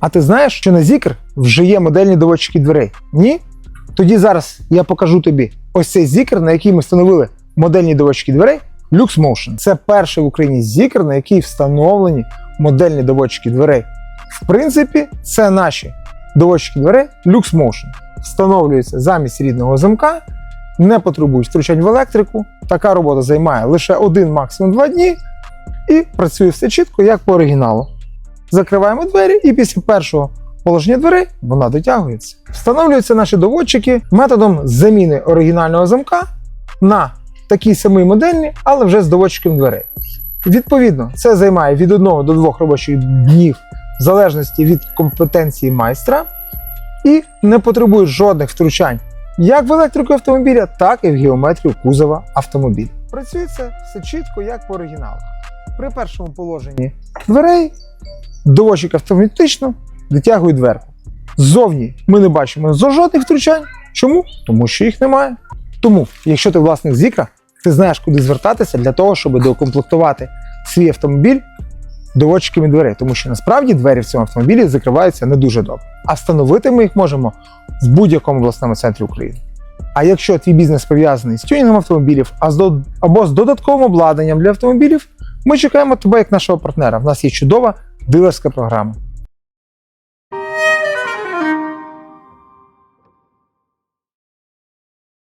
А ти знаєш, що на Zikr вже є модельні доводчики дверей? Ні? Тоді зараз я покажу тобі ось цей Zikr, на який ми встановили модельні доводчики дверей LuxMotion. Це перший в Україні Zikr, на який встановлені модельні доводчики дверей. В принципі, це наші доводчики дверей LuxMotion. Встановлюються замість рідного замка, не потребують втручань в електрику. Така робота займає лише один, максимум два дні, і працює все чітко, як по оригіналу. Закриваємо двері, і після першого положення дверей вона дотягується. Встановлюються наші доводчики методом заміни оригінального замка на такий самий модельний, але вже з доводчиком дверей. Відповідно, це займає від 1 до 2 робочих днів в залежності від компетенції майстра і не потребує жодних втручань як в електрику автомобіля, так і в геометрію кузова автомобіля. Працює це все чітко, як по оригіналу. При першому положенні дверей доводчик автоматично витягує дверку. Ззовні ми не бачимо жодних втручань. Чому? Тому що їх немає. Тому, якщо ти власник Зікра, ти знаєш, куди звертатися для того, щоб докомплектувати свій автомобіль доводчиками дверей, тому що насправді двері в цьому автомобілі закриваються не дуже добре. А встановити ми їх можемо в будь-якому обласному центрі України. А якщо твій бізнес пов'язаний з тюнінгом автомобілів або з додатковим обладнанням для автомобілів, ми чекаємо тебе як нашого партнера. В нас є чудова дилерська програма.